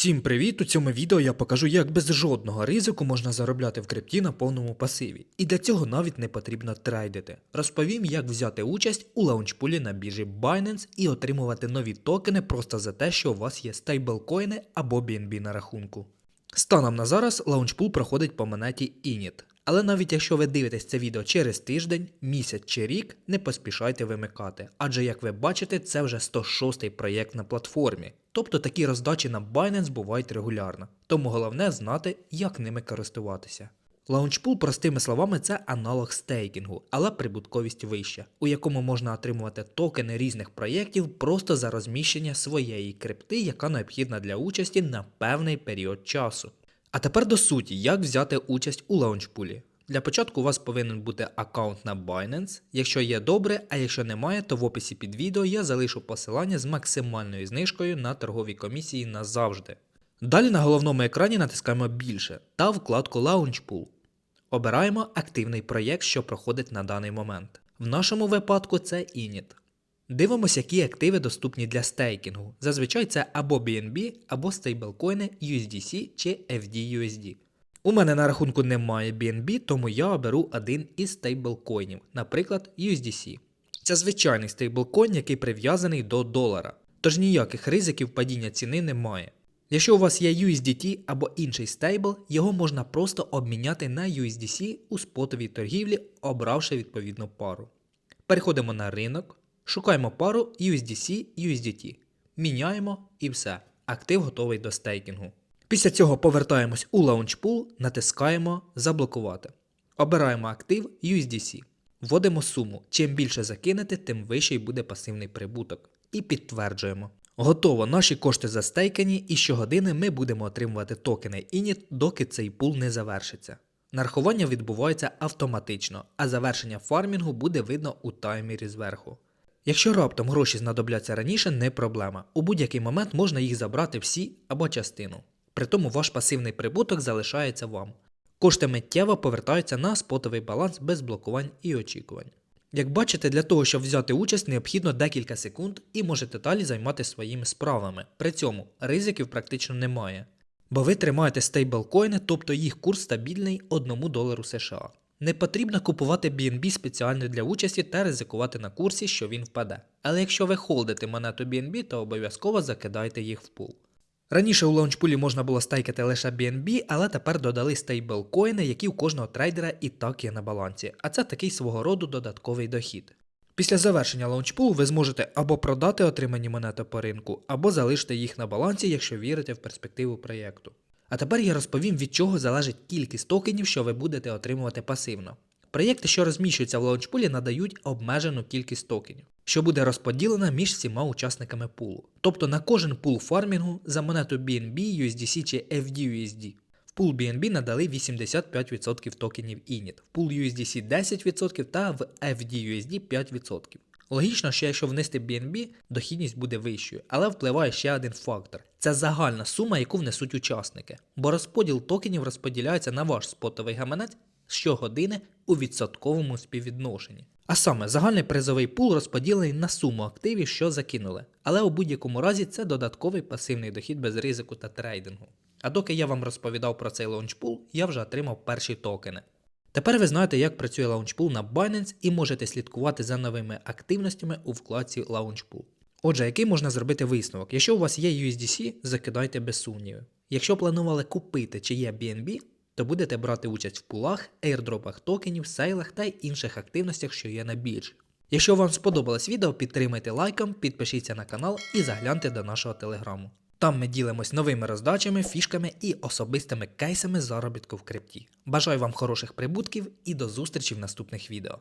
Всім привіт! У цьому відео я покажу, як без жодного ризику можна заробляти в крипті на повному пасиві. І для цього навіть не потрібно трейдити. Розповім, як взяти участь у лаунчпулі на біржі Binance і отримувати нові токени просто за те, що у вас є стейблкоїни або BNB на рахунку. Станом на зараз лаунчпул проходить по монеті Init. Але навіть якщо ви дивитесь це відео через тиждень, місяць чи рік, не поспішайте вимикати. Адже, як ви бачите, це вже 106-й проєкт на платформі. Тобто такі роздачі на Binance бувають регулярно. Тому головне знати, як ними користуватися. Лаунчпул, простими словами, це аналог стейкінгу, але прибутковість вища, у якому можна отримувати токени різних проєктів просто за розміщення своєї крипти, яка необхідна для участі на певний період часу. А тепер до суті, як взяти участь у лаунчпулі. Для початку у вас повинен бути аккаунт на Binance. Якщо є добре, а якщо немає, то в описі під відео я залишу посилання з максимальною знижкою на торгові комісії назавжди. Далі на головному екрані натискаємо більше та вкладку Launchpool. Обираємо активний проєкт, що проходить на даний момент. В нашому випадку це Init. Дивимося, які активи доступні для стейкінгу. Зазвичай це або BNB, або стейблкоїни USDC чи FDUSD. У мене на рахунку немає BNB, тому я оберу один із стейблкоїнів, наприклад, USDC. Це звичайний стейблкоін, який прив'язаний до долара, тож ніяких ризиків падіння ціни немає. Якщо у вас є USDT або інший стейбл, його можна просто обміняти на USDC у спотовій торгівлі, обравши відповідну пару. Переходимо на ринок, шукаємо пару USDC USDT, міняємо і все. Актив готовий до стейкінгу. Після цього повертаємось у Launchpool, натискаємо Заблокувати. Обираємо актив USDC. Вводимо суму. Чим більше закинете, тим вищий буде пасивний прибуток. І підтверджуємо. Готово, наші кошти застейкані, і щогодини ми будемо отримувати токени Init, доки цей пул не завершиться. Нарахування відбувається автоматично, а завершення фармінгу буде видно у таймері зверху. Якщо раптом гроші знадобляться раніше, не проблема. У будь-який момент можна їх забрати всі або частину. Притому ваш пасивний прибуток залишається вам. Кошти миттєво повертаються на спотовий баланс без блокувань і очікувань. Як бачите, для того, щоб взяти участь, необхідно декілька секунд і можете далі займатися своїми справами. При цьому ризиків практично немає. Бо ви тримаєте стейблкоїни, тобто їх курс стабільний 1 долару США. Не потрібно купувати BNB спеціально для участі та ризикувати на курсі, що він впаде. Але якщо ви холдите монету BNB, то обов'язково закидайте їх в пул. Раніше у лаунчпулі можна було стейкати лише BNB, але тепер додали стейблкоїни, які у кожного трейдера і так є на балансі, а це такий свого роду додатковий дохід. Після завершення лаунчпулу ви зможете або продати отримані монети по ринку, або залишити їх на балансі, якщо вірите в перспективу проєкту. А тепер я розповім, від чого залежить кількість токенів, що ви будете отримувати пасивно. Проєкти, що розміщуються в лаунчпулі, надають обмежену кількість токенів, що буде розподілена між всіма учасниками пулу. Тобто на кожен пул фармінгу за монету BNB, USDC чи FDUSD. В пул BNB надали 85% токенів Init, в пул USDC 10% та в FDUSD 5%. Логічно, що якщо внести BNB, дохідність буде вищою, але впливає ще один фактор це загальна сума, яку внесуть учасники, бо розподіл токенів розподіляється на ваш спотовий гаманець щогодини у відсотковому співвідношенні. А саме загальний призовий пул розподілений на суму активів, що закинули, але у будь-якому разі це додатковий пасивний дохід без ризику та трейдингу. А доки я вам розповідав про цей лаунчпул, я вже отримав перші токени. Тепер ви знаєте, як працює лаунчпул на Binance і можете слідкувати за новими активностями у вкладці Launchpool. Отже, який можна зробити висновок? Якщо у вас є USDC, закидайте без сумнівів. Якщо планували купити чи є BNB, то будете брати участь в пулах, ейрдропах токенів, сейлах та інших активностях, що є на біржі. Якщо вам сподобалось відео, підтримайте лайком, підпишіться на канал і загляньте до нашого телеграму. Там ми ділимось новими роздачами, фішками і особистими кейсами заробітку в крипті. Бажаю вам хороших прибутків і до зустрічі в наступних відео.